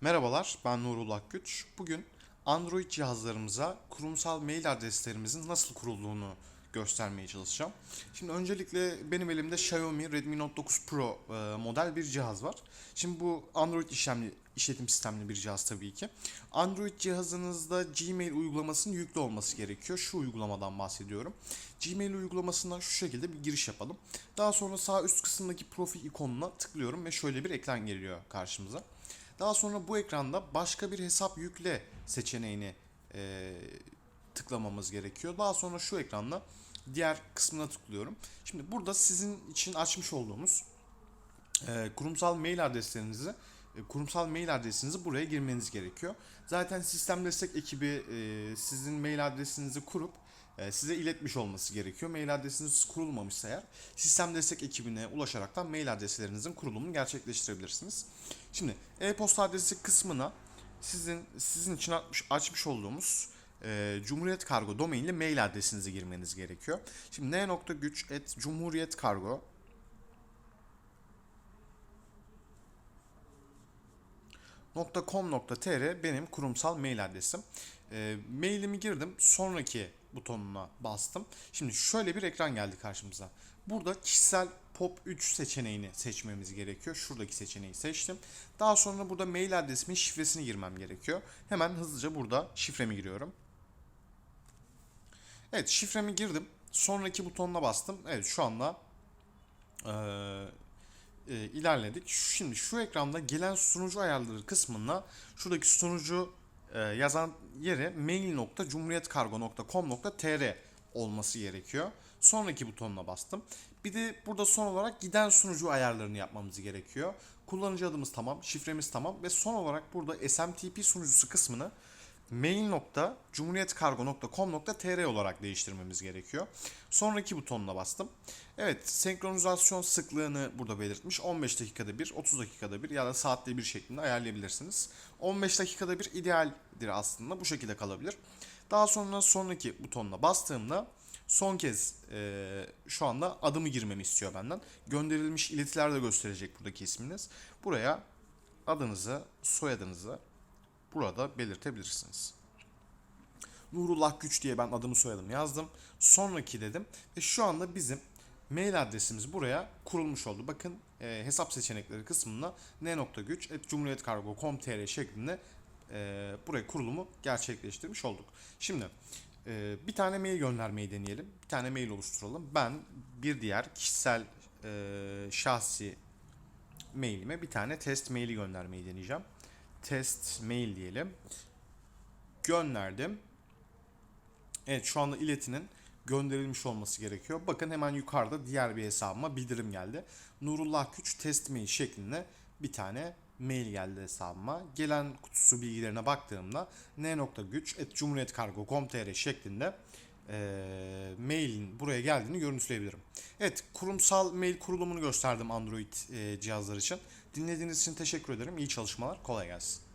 Merhabalar, ben Nurullah Güç. Bugün Android cihazlarımıza kurumsal mail adreslerimizin nasıl kurulduğunu göstermeye çalışacağım. Şimdi öncelikle benim elimde Xiaomi Redmi Note 9 Pro e, model bir cihaz var. Şimdi bu Android işlemli işletim sistemli bir cihaz tabii ki. Android cihazınızda Gmail uygulamasının yüklü olması gerekiyor. Şu uygulamadan bahsediyorum. Gmail uygulamasından şu şekilde bir giriş yapalım. Daha sonra sağ üst kısımdaki profil ikonuna tıklıyorum ve şöyle bir ekran geliyor karşımıza. Daha sonra bu ekranda başka bir hesap yükle seçeneğini e, tıklamamız gerekiyor. Daha sonra şu ekranda diğer kısmına tıklıyorum. Şimdi burada sizin için açmış olduğumuz e, kurumsal mail adreslerinizi e, kurumsal mail adresinizi buraya girmeniz gerekiyor. Zaten sistem destek ekibi e, sizin mail adresinizi kurup size iletmiş olması gerekiyor. Mail adresiniz kurulmamışsa eğer sistem destek ekibine ulaşaraktan mail adreslerinizin kurulumunu gerçekleştirebilirsiniz. Şimdi e-posta adresi kısmına sizin sizin için açmış, açmış olduğumuz e, Cumhuriyet Kargo domainli mail adresinizi girmeniz gerekiyor. Şimdi n.güç et Cumhuriyet Kargo .com.tr benim kurumsal mail adresim. E, mailimi girdim. Sonraki butonuna bastım. Şimdi şöyle bir ekran geldi karşımıza. Burada kişisel POP 3 seçeneğini seçmemiz gerekiyor. Şuradaki seçeneği seçtim. Daha sonra burada mail adresimin şifresini girmem gerekiyor. Hemen hızlıca burada şifremi giriyorum. Evet şifremi girdim. Sonraki butonuna bastım. Evet şu anda eee e, ilerledik. Şimdi şu ekranda gelen sunucu ayarları kısmına şuradaki sunucu e, yazan yere mail.cumhuriyetkargo.com.tr olması gerekiyor. Sonraki butonuna bastım. Bir de burada son olarak giden sunucu ayarlarını yapmamız gerekiyor. Kullanıcı adımız tamam, şifremiz tamam ve son olarak burada SMTP sunucusu kısmını mail.cumhuriyetkargo.com.tr olarak değiştirmemiz gerekiyor. Sonraki butonuna bastım. Evet, senkronizasyon sıklığını burada belirtmiş. 15 dakikada bir, 30 dakikada bir ya da saatte bir şeklinde ayarlayabilirsiniz. 15 dakikada bir idealdir aslında. Bu şekilde kalabilir. Daha sonra sonraki butonuna bastığımda son kez e, şu anda adımı girmemi istiyor benden. Gönderilmiş iletiler de gösterecek buradaki isminiz. Buraya adınızı, soyadınızı burada belirtebilirsiniz. Nurullah Güç diye ben adımı soyadımı yazdım. Sonraki dedim ve şu anda bizim mail adresimiz buraya kurulmuş oldu. Bakın e, hesap seçenekleri kısmında n.güç.cumhuriyetkargo.com.tr şeklinde e, buraya kurulumu gerçekleştirmiş olduk. Şimdi e, bir tane mail göndermeyi deneyelim. Bir tane mail oluşturalım. Ben bir diğer kişisel e, şahsi mailime bir tane test maili göndermeyi deneyeceğim. Test mail diyelim. Gönderdim. Evet şu anda iletinin gönderilmiş olması gerekiyor. Bakın hemen yukarıda diğer bir hesabıma bildirim geldi. Nurullah Güç test mail şeklinde bir tane mail geldi hesabıma. Gelen kutusu bilgilerine baktığımda n.güç.cumhuriyetkargo.com.tr şeklinde e, mailin buraya geldiğini görüntüleyebilirim. Evet kurumsal mail kurulumunu gösterdim Android e, cihazlar için. Dinlediğiniz için teşekkür ederim. İyi çalışmalar. Kolay gelsin.